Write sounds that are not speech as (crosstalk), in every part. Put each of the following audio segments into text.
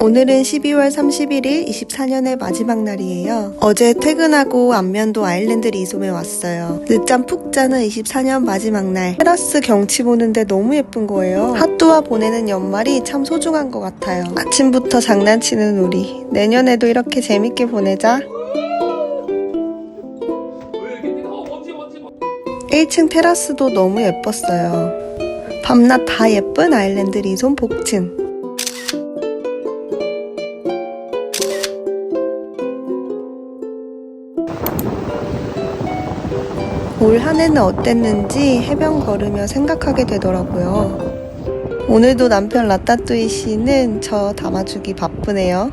오늘은 12월 31일 24년의 마지막 날이에요. 어제 퇴근하고 안면도 아일랜드 리솜에 왔어요. 늦잠 푹 자는 24년 마지막 날. 테라스 경치 보는데 너무 예쁜 거예요. 핫도와 보내는 연말이 참 소중한 것 같아요. 아침부터 장난치는 우리. 내년에도 이렇게 재밌게 보내자. 1층 테라스도 너무 예뻤어요. 밤낮 다 예쁜 아일랜드 리솜 복층. 올 한 해는 어땠는지 해변 걸으며 생각하게 되더라고요. 오늘도 남편 라따뚜이 씨는 저 담아주기 바쁘네요.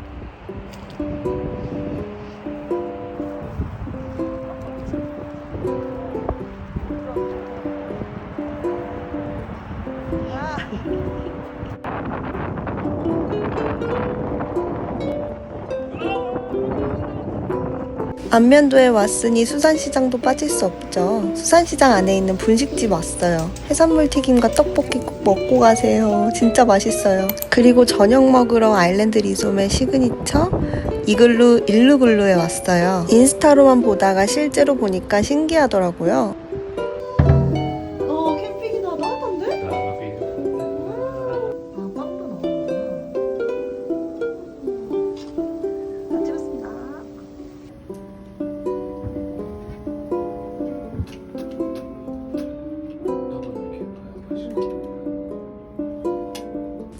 안면도에 왔으니 수산시장도 빠질 수 없죠. 수산시장 안에 있는 분식집 왔어요. 해산물 튀김과 떡볶이 꼭 먹고 가세요. 진짜 맛있어요. 그리고 저녁 먹으러 아일랜드 리솜의 시그니처 이글루 일루글루에 왔어요. 인스타로만 보다가 실제로 보니까 신기하더라고요.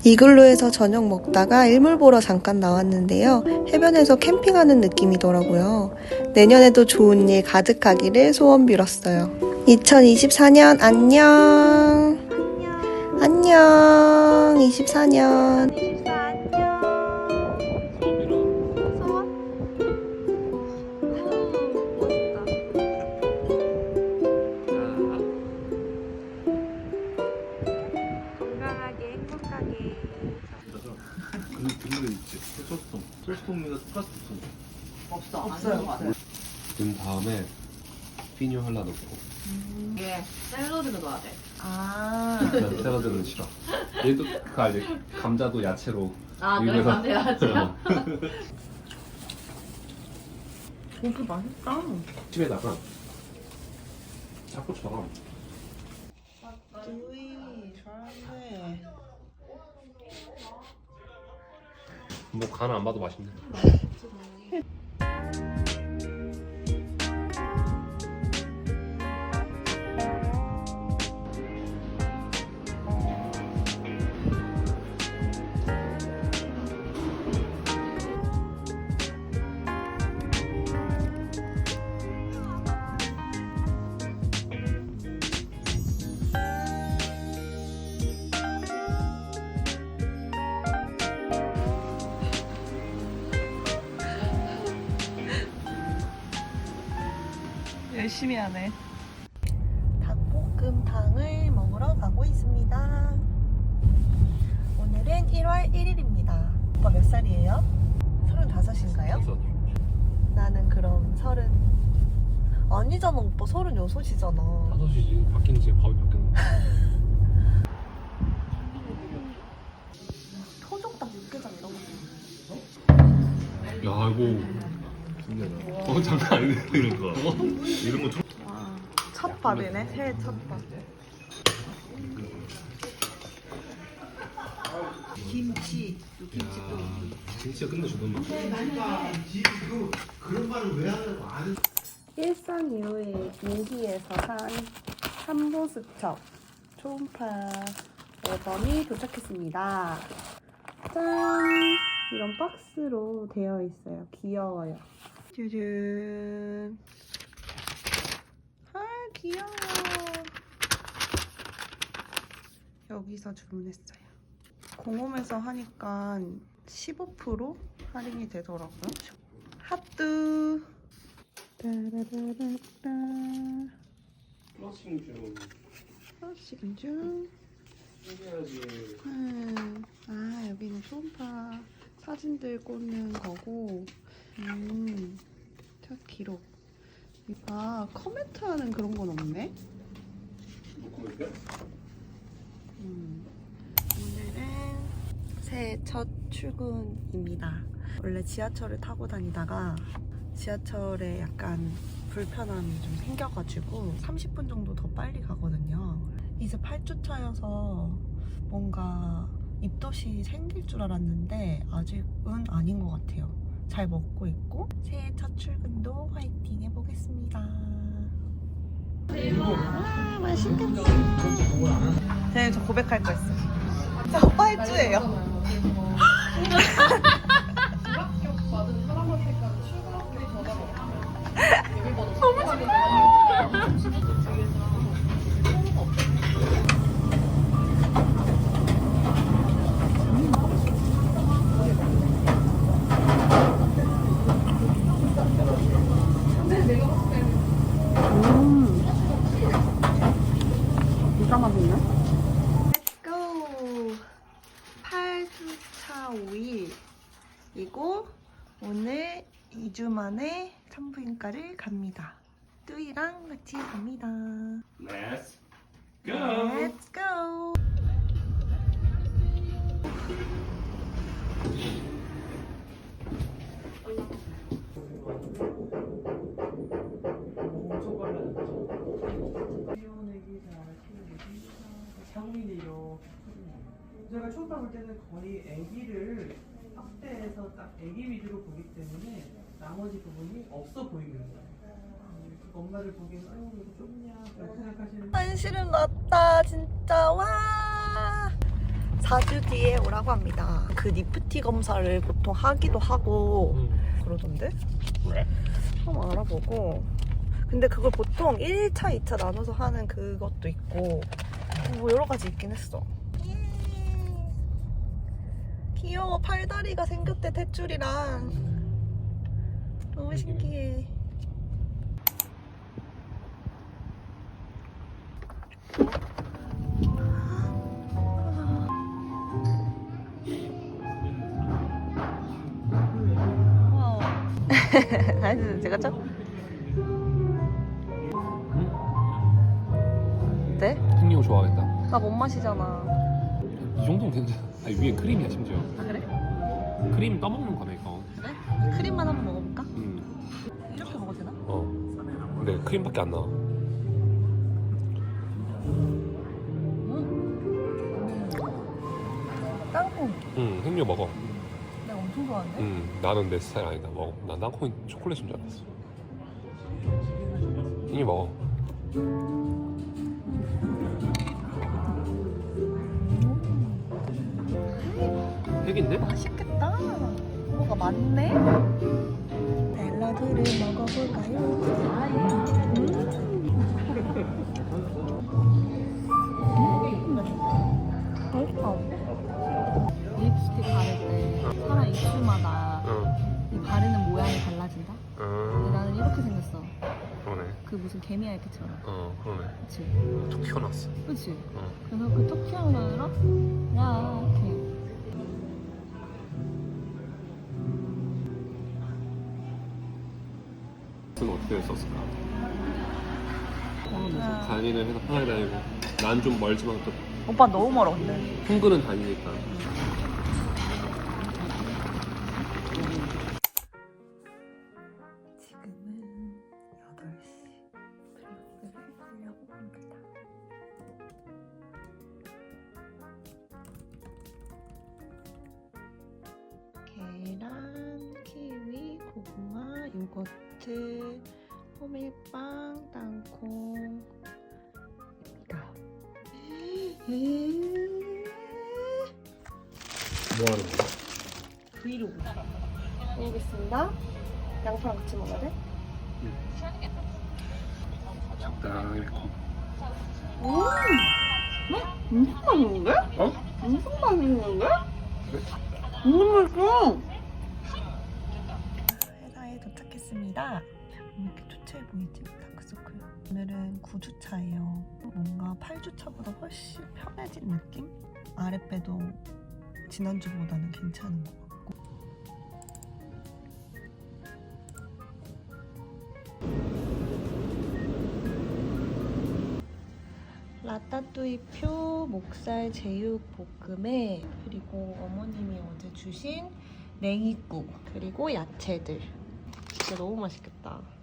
이글루 에서 저녁 먹다가 일몰 보러 잠깐 나왔는데요. 해변에서 캠핑하는 느낌이더라고요. 내년에도 좋은 일 가득하기를 소원 빌었어요. 2024년 안녕. 안녕. 24년. 다음에 피뉴 할라 넣고. 이게 샐러드를 넣어야 돼. 아. 난 샐러드는 싫어. 얘도 그 알지 감자도 야채로. 아, 그래, 이거서- 감자야채. (laughs) 고기 맛있다. 집에다가 자꾸처럼. 우이, 잘하네. 뭐 간 안 봐도 맛있네 열심히 하네. 닭볶음탕을 먹으러 가고 있습니다. 오늘은 1월 1일입니다. 오빠 몇 살이에요? 35인가요? 나는 그럼 서른 아니잖아 오빠 36이잖아 다섯 시지 바뀌는 지 바로 바뀌는 토종닭 육개장 이런 거 야 이거 신기하다 어 장난 아니네 이런 거 어? 이런 거 좀... 첫 밥이네 새해 첫 밥. 김치, 또 김치도. 진짜 끝내주던 맛 일산 이후에 민기에서 산 삼보스첩 초음파 앨범이 도착했습니다. 짠! 이런 박스로 되어 있어요. 귀여워요. 짜잔. 아, 귀여워. 여기서 주문했어요. 공홈에서 하니까 15% 할인이 되더라고요. 핫뚜. 따라라라따. 플러싱 중 플러싱 중. 음. 아, 여기는 초음파 사진들 꽂는 거고. 음. 첫 기록. 아, 커멘트 하는 그런 건 없네. 볼게 음. 오늘은 새해 첫 출근입니다. 원래 지하철을 타고 다니다가 지하철에 약간 불편함이 좀 생겨가지고 30분 정도 더 빨리 가거든요. 이제 8주 차여서 뭔가 입덧이 생길 줄 알았는데 아직은 아닌 것 같아요. 잘 먹고 있고 새해 첫 출근도 화이팅 해보겠습니다. 와 맛있겠다. 네, 저 고백할 거 있어요. 저 오빠 해주예요. 진짜 맛있네. Let's go. 8주차 5일이고 오늘 2주 만에 산부인과를 갑니다. 뚜이랑 같이 갑니다. Let's go. Let's go. 제가 처음 봐볼 때는 거의 아기를 확대해서 딱 아기 위주로 보기 때문에 나머지 부분이 없어 보이는 거예요. 음, 그 엄마를 보기에는 아유 이거 좁냐? 그렇게 생각하시는데 한시름 났다 진짜. 와! 4주 뒤에 오라고 합니다. 그 니프티 검사를 보통 하기도 하고 그러던데? 왜? 한번 알아보고. 근데 그걸 보통 1차, 2차 나눠서 하는 그것도 있고 뭐 여러 가지 있긴 했어. 예. 귀여워. 팔다리가 생겼대 탯줄이랑 너무 신기해 와우 (laughs) 아니 제가 좀 네? 풍경 좋아하겠다. 나 못 마시잖아 이 정도면 괜찮아. 아니, 위에 크림이야 심지어. 아 그래? 크림 떠먹는 거네 이거. 그래? 크림만 한번 먹어볼 근데 크림밖에 안 나와. 땅콩 응, 흑류 먹어. 내가 엄청 좋아하는데? 응, 나는 내 스타일 아니다. 먹어. 난 땅콩이 초콜릿인 줄 알았어. 이미 먹어. 핵인데? 맛있겠다 뭐가 많네? 샐러드를 먹어볼까요? 맛있다 립스틱 바를 때 사람 입술마다 응. 이 바르는 모양이 달라진다? 근데 응. 나는 이렇게 생겼어. 그러네. 그 무슨 개미 알개처럼. 어, 그러네. 그치? 툭 튀어났어. 그치? 어. 그래서 그 토끼형으로 이렇게. 아. 다니는 회사 편하게 다니고. 난 좀 멀지만 또 오빠 너무 멀어 근데. 흥근은 다니니까 빵, 땅콩입니다 뭐 하는 거야? 브이로그 먹겠습니다 양파랑 같이 먹어야 돼? 적당히 맵고 엄청 맛있는데? 어? 엄청 맛있는데? 그래? 너무 맛있어! 회사에 도착했습니다. 왜 이렇게 초췌해 보이지? 다크서클. 오늘은 9주차예요. 뭔가 8주차보다 훨씬 편해진 느낌? 아랫배도 지난주보다는 괜찮은 것 같고. 라따뚜이 표 목살 제육 볶음에 그리고 어머님이 어제 주신 냉이국 그리고 야채들 진짜 너무 맛있겠다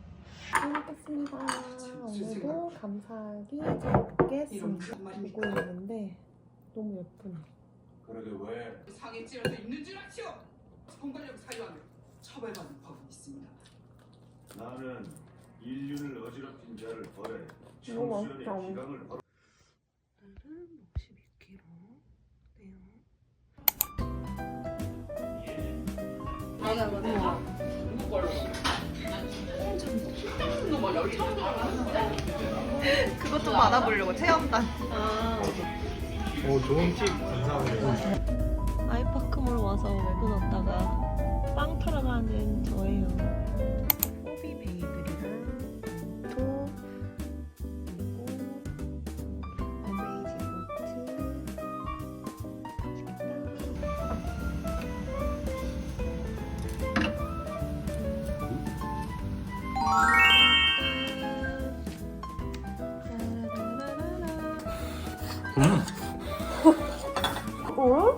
잘 먹겠습니다 오늘도 감사하게 잘 먹겠습니다 보고 있는데 너무 예쁘네 그러게 왜? 상해 찌려서 있는 줄 아시오? 공권력 사유하면 처벌받는 법이 있습니다. 나는 인륜을 어지럽힌 자를 벌해. 청수연의 기강을 벌 오늘은 62kg 네요 (laughs) 그것 좀 알아보려고 체험단. 오 좋은 팁 감사합니다. 아이파크몰 와서 외근 왔다가 어?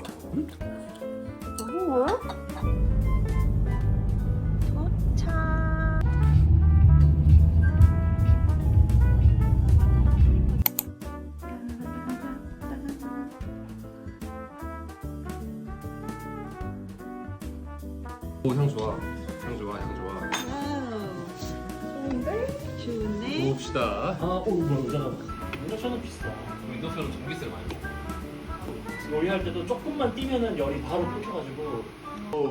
도착. 오향 좋아 향 좋아 향 좋아 좋은데? 좋은데? 봅시다 아, 오, 뭐야, 가. 모자처럼 비싸. 윈도우처럼 전기세를 많이 요리할 때도 조금만 뛰면은 열이 바로 끓여가지고.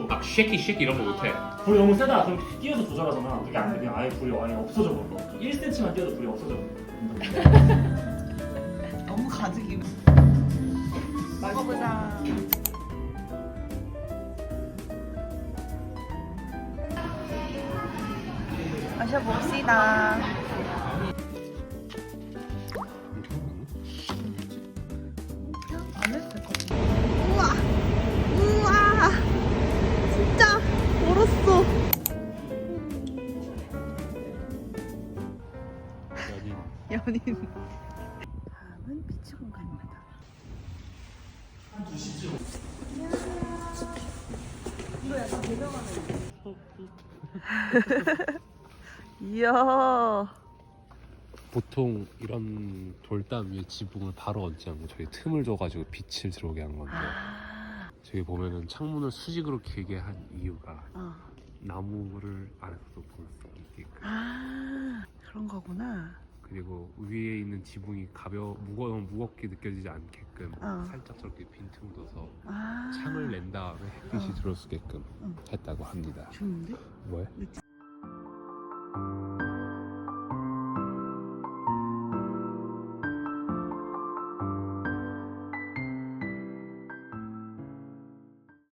막 쉐키 쉐키 이런 거 못해 불이 너무 세다. 그럼 뛰어서 조절하잖아. 그게 안 돼. 그냥 아예 불이 아예 없어져 버려. 1cm만 뛰어도 불이 없어져 버려. (laughs) 너무 가득이. 먹어보자. 마셔봅시다. 공간입니다. 이야. 보통 이런 돌담 위에 지붕을 바로 얹지 않고 저기 틈을 줘가지고 빛을 들어오게 한 건데 아, 저기 보면은 창문을 수직으로 길게 한 이유가 어. 나무를 안에서도 볼수 있게끔 아 그런 거구나. 그리고 위에 있는 지붕이 가벼 무거 무겁게 느껴지지 않게끔 어. 살짝 저렇게 빈틈 둬서 아 창을 낸 다음에 햇빛이 어. 있게끔 응. 했다고 합니다. 좋은데? 뭐야?